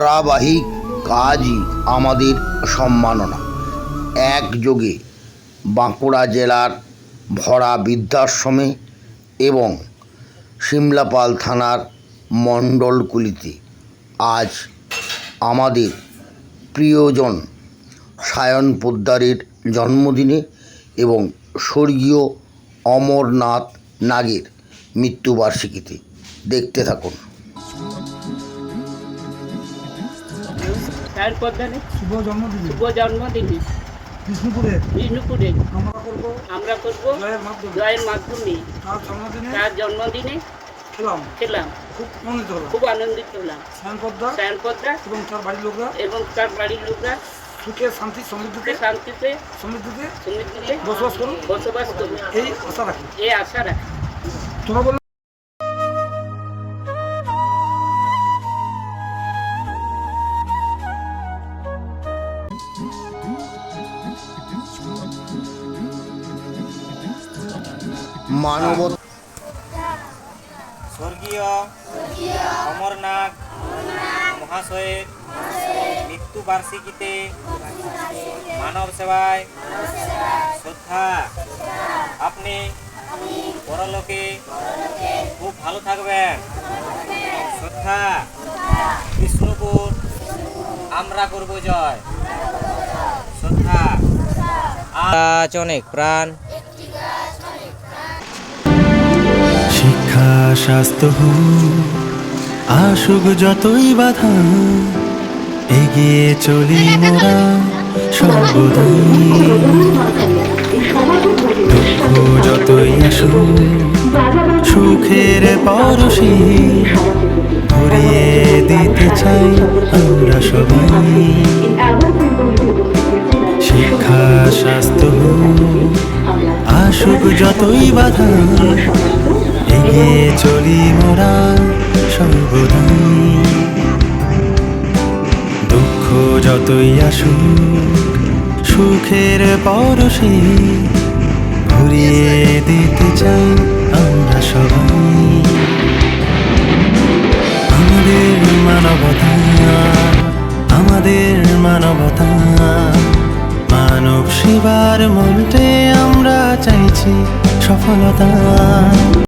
ধারাবাহিক কাজই আমাদের সম্মাননা। একযোগে বাঁকুড়া জেলার ভরা বৃদ্ধাশ্রমে এবং সিমলাপাল থানার মণ্ডলগুলিতে আজ আমাদের প্রিয়জন সায়ন পোদ্দারের জন্মদিনে এবং স্বর্গীয় অমরনাথ নাগের মৃত্যুবার্ষিকীতে দেখতে থাকুন। তার প্রধানে শুভ জন্মদিনে। শুভ জন্মদিনে। বিষ্ণুপুরে। বিষ্ণুপুরে। আমরা করব আমরা করব জয়ের মাধ্যমে। জয়ের মাধ্যমে। তার জন্মদিনে তার জন্মদিনে খেলাম। খেলাম। খুব আনন্দিত হলাম। খুব আনন্দিত হলাম। শ্যাম পদ্মা সায়ন পদ্মা এবং তার বাড়ির লোকরা। এবং তার বাড়ির লোকরা সুখে শান্তি সমৃদ্ধিতে। শান্তিতে সমৃদ্ধিতে সমৃদ্ধিতে বসবাস করুন। বসবাস করুন। এই আশা রাখি। এই আশা রাখি। তোমরা মানবতা স্বর্গীয় অমরনাথ মহাশয়ের মৃত্যুবার্ষিকীতে মানব সেবায় শ্রদ্ধা। আপনি পরলোকে খুব ভালো থাকবেন। শ্রদ্ধা। বিষ্ণুপুর আমরা করব জয়। শ্রদ্ধা। অনেক প্রাণ শিক্ষা, স্বাস্থ্য আসুক যতই বাধা, এগিয়ে চলি মোরা সর্বদাই। দুঃখ যতই আসুক, সুখের পরশি ভরিয়ে দিতে চাই আমরা সবাই। শিক্ষা, স্বাস্থ্য আসুক যতই বাধা এগিয়ে চলি মোরা সর্বদাই। দুঃখ যতই আসুক সুখের পরশে ঘুরিয়ে দিতে চাই আমরা সবাই। আমাদের মানবতা আমাদের মানবতা মানব সেবার মন্ত্রে আমরা চাইছি সফলতা।